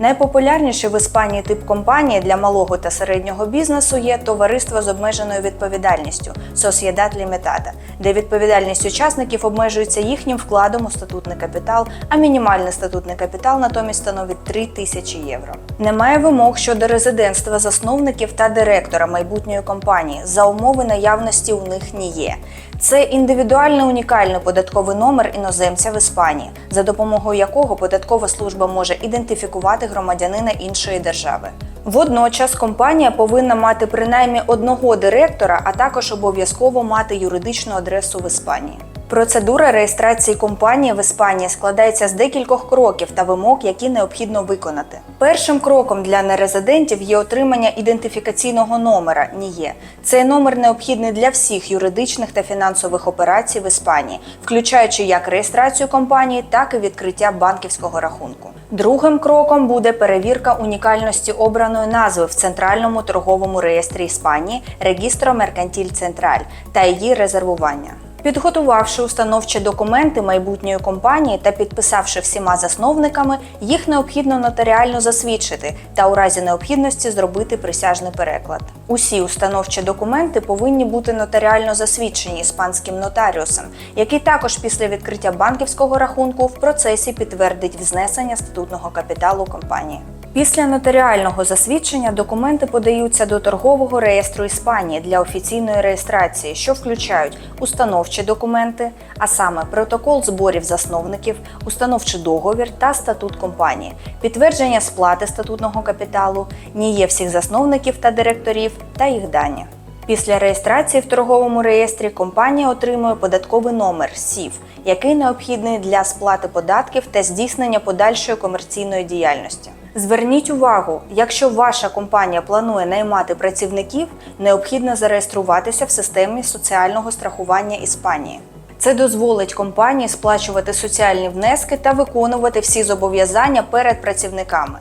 Найпопулярніший в Іспанії тип компанії для малого та середнього бізнесу є товариство з обмеженою відповідальністю Sociedad Limitada, де відповідальність учасників обмежується їхнім вкладом у статутний капітал, а мінімальний статутний капітал натомість становить 3 тисячі євро. Немає вимог щодо резидентства засновників та директора майбутньої компанії за умови наявності у них не є. Це індивідуальний унікальний податковий номер іноземця в Іспанії, за допомогою якого податкова служба може ідентифікувати громадянина іншої держави. Водночас компанія повинна мати принаймні одного директора, а також обов'язково мати юридичну адресу в Іспанії. Процедура реєстрації компанії в Іспанії складається з декількох кроків та вимог, які необхідно виконати. Першим кроком для нерезидентів є отримання ідентифікаційного номера НІЄ. Цей номер необхідний для всіх юридичних та фінансових операцій в Іспанії, включаючи як реєстрацію компанії, так і відкриття банківського рахунку. Другим кроком буде перевірка унікальності обраної назви в центральному торговому реєстрі Іспанії Регістро Меркантіль Централь та її резервування. Підготувавши установчі документи майбутньої компанії та підписавши всіма засновниками, їх необхідно нотаріально засвідчити та у разі необхідності зробити присяжний переклад. Усі установчі документи повинні бути нотаріально засвідчені іспанським нотаріусом, який також після відкриття банківського рахунку в процесі підтвердить знесення статутного капіталу компанії. Після нотаріального засвідчення документи подаються до торгового реєстру Іспанії для офіційної реєстрації, що включають установчі документи, а саме протокол зборів засновників, установчий договір та статут компанії, підтвердження сплати статутного капіталу, ніє всіх засновників та директорів та їх дані. Після реєстрації в торговому реєстрі компанія отримує податковий номер СІВ, який необхідний для сплати податків та здійснення подальшої комерційної діяльності. Зверніть увагу, якщо ваша компанія планує наймати працівників, необхідно зареєструватися в системі соціального страхування Іспанії. Це дозволить компанії сплачувати соціальні внески та виконувати всі зобов'язання перед працівниками.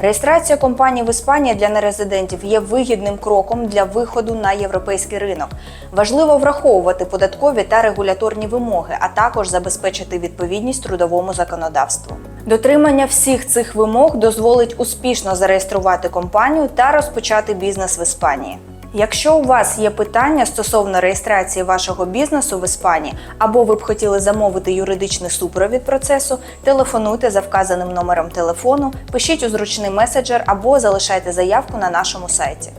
Реєстрація компаній в Іспанії для нерезидентів є вигідним кроком для виходу на європейський ринок. Важливо враховувати податкові та регуляторні вимоги, а також забезпечити відповідність трудовому законодавству. Дотримання всіх цих вимог дозволить успішно зареєструвати компанію та розпочати бізнес в Іспанії. Якщо у вас є питання стосовно реєстрації вашого бізнесу в Іспанії, або ви б хотіли замовити юридичний супровід процесу, телефонуйте за вказаним номером телефону, пишіть у зручний меседжер або залишайте заявку на нашому сайті.